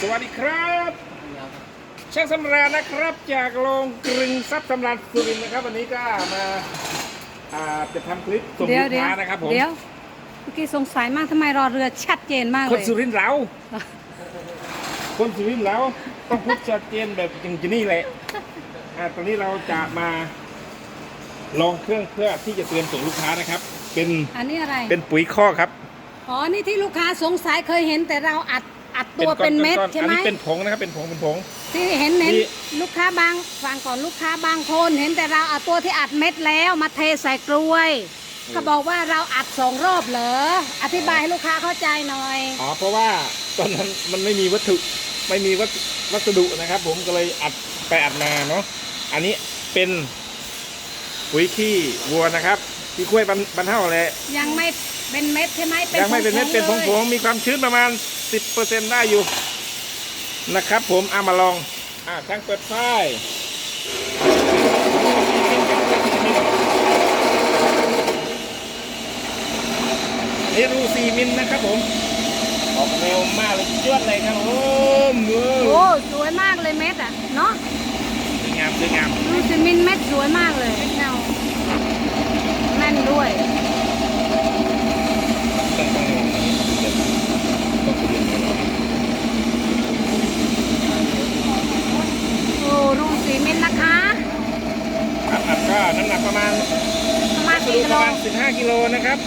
สวัสดีครับช่างสำราญนะครับ จากโรงกรึงทรัพย์สำราญสุรินทร์นะครับ วันนี้ก็มาอ่าจะทำคลิปส่งเดี๋ยลูวกเดี๋ยวค้านะครับผมเดี๋ยวเมื่อกี้สงสัยมากทำไมรอเรือชัดเจนมากคเลนย สุรินทร์เราคนสุรินทร์เราต้องพูดชัดเจนแบบจริงๆนี่แหละอ่าตอนนี้เราจะมาลองเครื่องเพื่อที่จะเตรียมส่งลูกค้านะครับ เป็นอันนี้อะไร เป็นปุ๋ยข้อกครับ อ๋อ นี่ที่ลูกค้าสงสัยเคยเห็นแต่เราอัด อัดตัวเป็นเม็ดก้อนๆใช่อันไหมนี้เป็นผงนะครับเป็นผงเป็นผง ที่เห็นเห็นที่ ลูกค้าบางฟังก่อนลูกค้าบางคนเห็นแต่เราเอาตัวที่อัดเม็ดแล้วมาเทใส่กล้วยเขาบอกว่าเราอัดสองรอบเหรออธิบายให้ลูกค้าเข้าใจหน่อย อ๋อเพราะว่าตอนนั้นมันไม่มีวัตถุไม่มีวัสวัสดุนะครับ ผมก็เลยอัดไปอัดมาเนาะอันนี้เป็นปุ๋ยขี้วัวนะครับที่กล้วยบรรบรรเท่าแหละยังไม่เป็นเม็ดใช่ไหมยังไม่เป็นเม็ดเป็นผงผลยงมีความชื้นประมาณ 10%ได้อยู่นะครับผมเอามาลองอ่าช่างเปิดไฟนี่รูซีมิลนะครับผมออกเร็วมากเลยจวดเลยครับผมเออโอ้สวยมากเลยเม็ดอะเนาะสวยงามสวยงามดูสิมินเม็ดสวยมากเลยเงาแม่นด้วย ต้องต้องต้องเรียนรู้ โอ้ดูสีมินนะคะ ครับอัดก็น้ำหนัก ประมาณประมาณสกี่รุปกิปโลระมาณ15กิโลนะครับ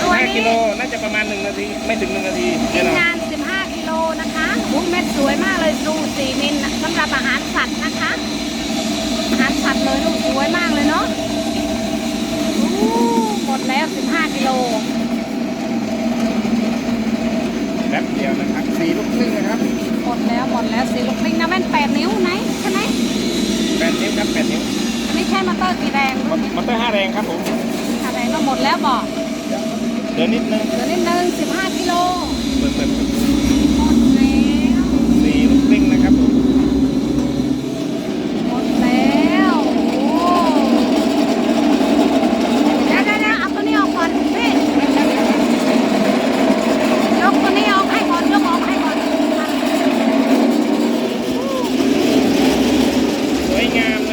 ตัว15นี้กิโลน่าจะประมาณ1นาทีไม่ถึง1นาทีทีแน่นอนมงาน 15 กิโลนะคะอุ้ยเม็ดสวยมากเลยดูสีมินน่ะสำหรับอาหารสัตว์นะคะ อาหารสัตว์เลยลูกสวยมากเลยเนาะอู้หมดแล้ว 15 กิโล แป๊บเดียวนะครับสี่ลูกครึ่งนะครับหมดแล้วหมดแล้วสีลูกปิ้งนะแม่น8นิ้วไหนใช่ไหม มอเตอร์กี่แรงมมอเตอร์ห้าแรงครับผมห้าแรงก็หมดแล้วบอกเดี๋ยวนิดนึงเดี๋ยวนิดนึงสิบห้ากิโลเปิดเปิดหมดแล้วสี่ลูกงนะครับผมหมดแล้วเดี๋ยวเะเอาตัวนี้ออกก่อนยกตัวนี้ออกให้ก่อนยกออกให้ก่อนสวยงาม